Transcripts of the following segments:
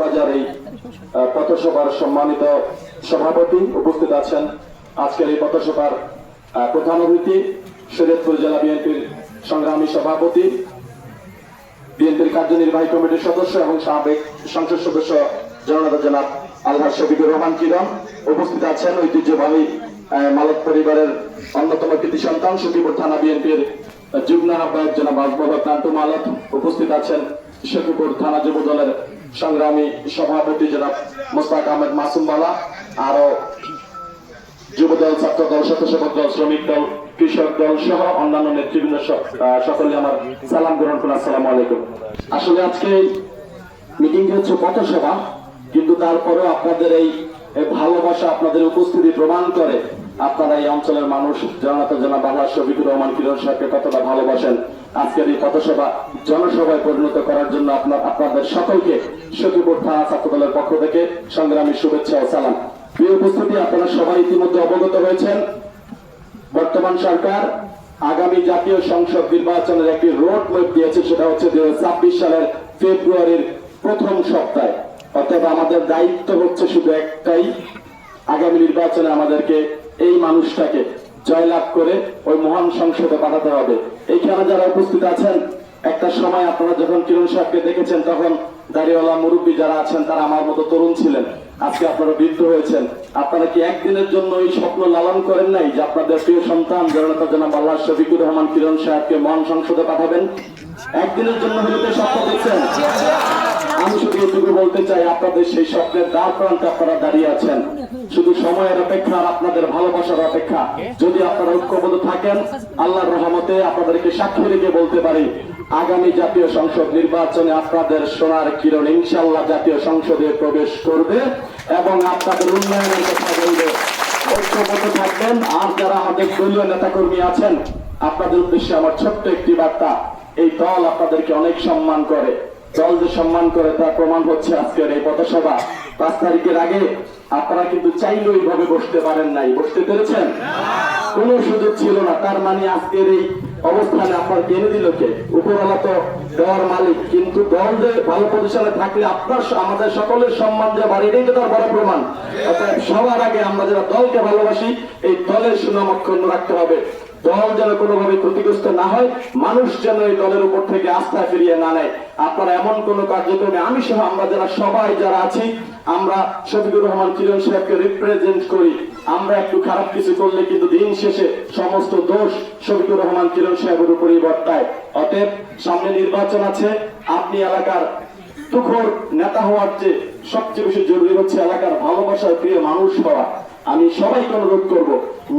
বাজার পথসভার সম্মানিত সভাপতি উপস্থিত আছেন। আজকের এই পথসভার প্রধান অতিথি শরীয়তপুর জেলা বিএনপির সংগ্রামী সভাপতি, বিএনপির কার্যনির্বাহী কমিটির সদস্য এবং সাবেক সংসদ সদস্য জননেতা জনাব আল্লাহ শফিকুর রহমান কিরণ উপস্থিত আছেন। ঐতিহ্যবাহী মালক পরিবারের অন্যতম কৃতি সন্তান সখীপুর থানা বিএনপির যুগ্ম আহ্বায়ক জনাব আজমত কান্ত মালক উপস্থিত আছেন। সখীপুর থানা যুব দলের সংগ্রামী সভাপতি জনাব মোস্তাক আহমেদ মাসুম বালা, আরও যুবদল ছাত্র দল স্বেচ্ছাসেবক দল, শ্রমিক দল, কৃষক দল সহ অন্যান্য নেতৃবৃন্দ সকলে আমার সালাম গ্রহণ করুন, আসসালামু আলাইকুম। আসলে আজকে মিটিং হচ্ছে পথসভা, কিন্তু তারপরেও আপনাদের এই ভালোবাসা আপনাদের উপস্থিতি প্রমাণ করে আপনারা এই অঞ্চলের মানুষ, জনতা জনা বাংলা শফিকুর রহমান কিরণ সাহেবকে কতটা ভালোবাসেন, আজকের এই পথসভা জনসভায় পরিণত করার জন্য আপনার, আপনাদের সকলকে সখীপুর থানা ছাত্র দলের পক্ষ থেকে সংগ্রামী শুভেচ্ছা ও সালাম। প্রিয় উপস্থিতি, আপনারা সবাই ইতিমধ্যে অবগত হয়েছেন, বর্তমান সরকার আগামী জাতীয় সংসদ নির্বাচনের একটি রোড ম্যাপ দিয়েছে, সেটা হচ্ছে দুই সালের ফেব্রুয়ারির প্রথম সপ্তাহে। অর্থাৎ আমাদের দায়িত্ব হচ্ছে শুধু একটাই, আগামী নির্বাচনে আমাদেরকে এই মানুষটাকে জয়লাভ করে ওই মহান সংসদে পাঠাতে হবে। এইখানে যারা উপস্থিত আছেন, একটা সময় আপনারা যখন কিরণ সাহেবকে দেখেছেন, তখন দাড়িওয়ালা মুরব্বী যারা আছেন, তারা আমার মতো তরুণ ছিলেন। আজকে আপনারা বৃদ্ধ হয়েছেন। আপনারা কি একদিনের জন্য এই স্বপ্ন লালন করেন নাই যে আপনাদের প্রিয় সন্তান জনতা জনাব আল্লাহ শফিকুর রহমান কিরণ সাহেবকে মহান সংসদে পাঠাবেন? একদিনের জন্য হলে স্বপ্ন দেখছেন। আমি শুধু এটুকু বলতে চাই, আপনাদের সেই স্বপ্নের দ্বার প্রান্তে আপনারা দাঁড়িয়ে আছেন। শুধু সময়ের অপেক্ষা আর আপনাদের ভালোবাসার অপেক্ষা। যদি আপনারা ঐক্যবদ্ধ থাকেন, আল্লাহর রহমতে আপনাদেরকে সাক্ষী রেখে বলতে পারি, আগামী জাতীয় সংসদ নির্বাচনে আপনাদের সোনার কিরণ ইনশাল্লাহ জাতীয় সংসদে প্রবেশ করবে এবং আপনাদের উন্নয়নের কথা বলবে। ঐক্যবদ্ধ থাকবেন, আর যারা আমাদের দলীয় নেতাকর্মী আছেন, আপনাদের উদ্দেশ্যে আমার ছোট্ট একটি বার্তা, এই দল আপনাদেরকে অনেক সম্মান করে। দল যে সম্মান করে, তার প্রমাণ হচ্ছে আজকের এই পথসভা। পাঁচ তারিখের আগে আপনারা কিন্তু চাইলেও এইভাবে বসতে পারেন নাই। বসতে পেরেছেন? কোন সুযোগ ছিল না। তার মানে আজকের এই অবস্থানে আপনার কেনে দিল কে? উপরওয়ালা তো দেওয়ার মালিক। কিন্তু দল যে ভালো পজিশনে থাকলে আপনার আমাদের সকলের সম্মান যে বাড়ি এটাই তো তার বড় প্রমাণ। অতএব সবার আগে আমরা যারা দলকে ভালোবাসি, এই দলের সুনাম অক্ষুণ্ণ রাখতে হবে। দল যেন কোনোভাবে ক্ষতিগ্রস্ত না হয়, মানুষ যেন এই দলের উপর থেকে আস্থা ফিরিয়ে না নেয়। আপনারা এমন কোন কার্যক্রমে আমি সহ আমরা যারা সবাই যারা আছি, আমরা শফিকুর রহমান কিরণ সাহেবকে রিপ্রেজেন্ট করি। আমরা একটু খারাপ কিছু করলে কিন্তু দিন শেষে সমস্ত দোষ শফিকুর রহমান কিরণ সাহেবের উপরই বর্তায়। অতএব সামনে নির্বাচন আছে, আপনি এলাকার তুখর নেতা হওয়ার চেয়ে সবচেয়ে বেশি জরুরি হচ্ছে এলাকার ভালোবাসার প্রিয় মানুষ হওয়া। আমি সবাইকে অনুরোধ করব,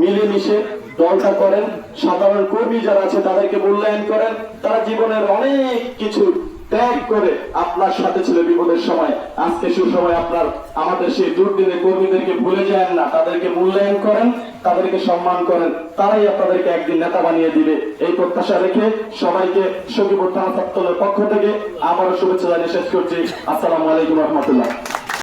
মিলেমিশে দলটা করেন, সাধারণ কর্মী যারা আছে তাদেরকে মূল্যায়ন করেন, তারা জীবনের অনেক কিছু ত্যাগ করে আপনার সাথে ছিল বিপদের সময়। আজকে সুসময় আপনার, আমাদের সেই দুর্দিনে কর্মীদেরকে ভুলে যায় না, তাদেরকে মূল্যায়ন করেন, তাদেরকে সম্মান করেন, তারাই আপনাদেরকে একদিন নেতা বানিয়ে দিবে। এই প্রত্যাশা রেখে সবাইকে সখীপুর থানা পক্ষ থেকে আবারও শুভেচ্ছা জানিয়ে শেষ করছি। আসসালামু আলাইকুম রহমতুল্লাহ।